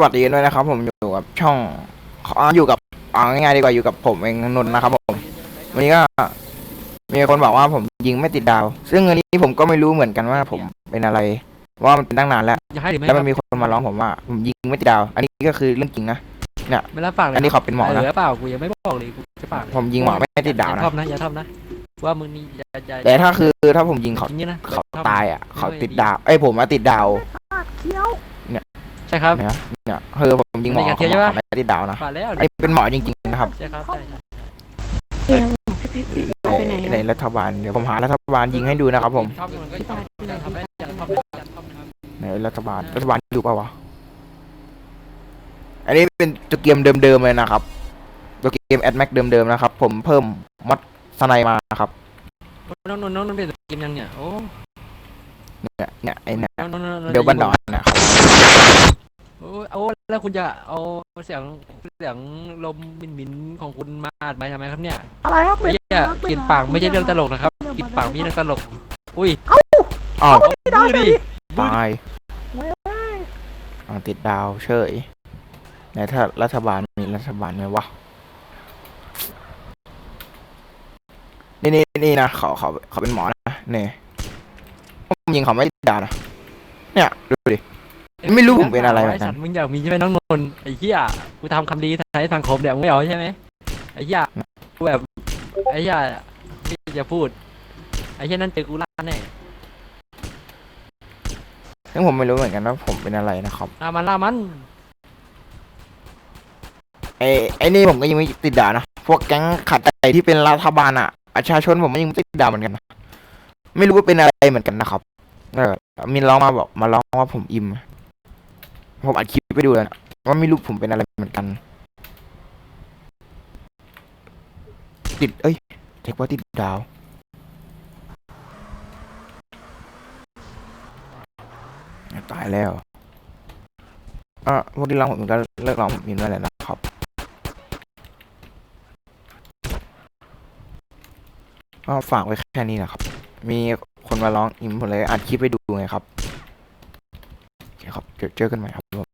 วัสดีด้วยนะครับผมอยู่กับช่องอ่าอยู่กับเอาง่ายๆดีกว่าอยู่กับผมเองนนท์นะครับผมวันนี้ก็ มีคนบอกว่าผมยิงไม่ติดดาว ซึ่งอันนี้ผมก็ไม่รู้เหมือนกันว่าผมเป็นอะไร ว่ามันเป็นตั้งนานแล้วจะให้หรือไม่แล้วมันครับมีคนมาร้องผมว่า ผมยิงไม่ติดดาว อันนี้ก็คือเรื่องจริงนะไม่รับปากเลยอันนี้เขาเป็นหมอนะเออเปล่ากูยังไม่บอกเลยกูจะปากผมยิงหมอไม่ติดดาวอย่านะทอมนะอย่าทอมนะว่ามึงนี่อย่าอย่าแต่ถ้าคือถ้าผมยิงเขาอย่างนี้นะเขาตายอะเขาติดดาวไอ้ยผมมาติดดาวใช่ครับ เนี่ยเนี่ยคือผมยิงหมอเป็นการเทีเขายบใช่ปะไม่ติดดาวนะปาดแล้วไอ้เป็นหมอจริงๆนะครับใช่ครับใช่ใช่เดี๋ยวพี่พี่พี่ไปไหนในอะรัฐบาลเดี๋ยวผมหารัฐบาลยิงให้ดูนะครับ ผมชอบมันก็ชอบอย่าทำได้อย่าทำได้อย่าทำนะครับในรัฐบาลรัฐบาลอยู่เปล่าวะอันนี้เป็นตัวเกมเดิมๆเลยนะครับตัวเกมแอดแม็กเดิมๆนะครับ ผมเพิ่มมอดสไนมานะครับน้องน้องน้องน้องเป็นเกมยังเนี่ยโอ้เนี่ยเนี่ยไอ้เนี่ยน้องน้องน้องเดี๋ยวบันดอนนะครับโอ้โอ้ แล้วคุณจะเอาเสียงเสียงลมมินมินๆของคุณมาอัดไหมทำไมครับเนี่ยอะไรครับไอ้เหี้ยกลินปากไม่ใช่เรื่องตลกนะครับกลินปากไม่ใช่เรื่องตลก อุ้ยอ้าวมือดิตายอ้าวติดดาวเฉยไหนถ้ารัฐบาลมีรัฐบาลไหมวะ นี่นี่นี่นะเขาเขาเขาเป็นหมอนะเนี่ยผมยิงเขาไม่ติดดาวนะเนี่ย ดูดิ ไม่รู้ผมเป็นอะไรเหมือนกันไสัตว์มึงอยากมีใช่ไหมน้องนนท์ไอ้เหี้ยกูทำคำดีใช้สังคมเนี่ยมึงไม่เอาใช่ไหมไอ้เหี้ยกูแบบไอ้เหี้ยที่จะพูด ไอ้เหี้ยนั่นเจอกูล่าแน่ซึ่งผมไม่รู้เหมือนกันว่าผมเป็นอะไรนะครับ ล่ามันล่ามันไอ้ไอ้นี่ผมก็ยังไม่ติดด่านะ พวกแก๊งขัดใจที่เป็นรัฐบาลอะ ประชาชนผมก็ยังไม่ติดด่าเหมือนกันนะไม่รู้ว่าเป็นอะไรเหมือนกันนะครับเออมีร้องมาบอกมาร้องว่าผมอิม ผมอัดคลิปไปดูแล้วนะว่าไม่รู้ผมเป็นอะไรเหมือนกัน ติด เอ้ยเทคว่าติดดาวตายแล้วอะพวกที่ร้องผมก็เลิกร้องผมอินไว้แล้วนะครับก็ฝากไว้แค่นี้นะครับ มีคนมาร้องอิมผมเลยอัดคลิปไปดูไงครับ ครับเจอกันใหม่ครับ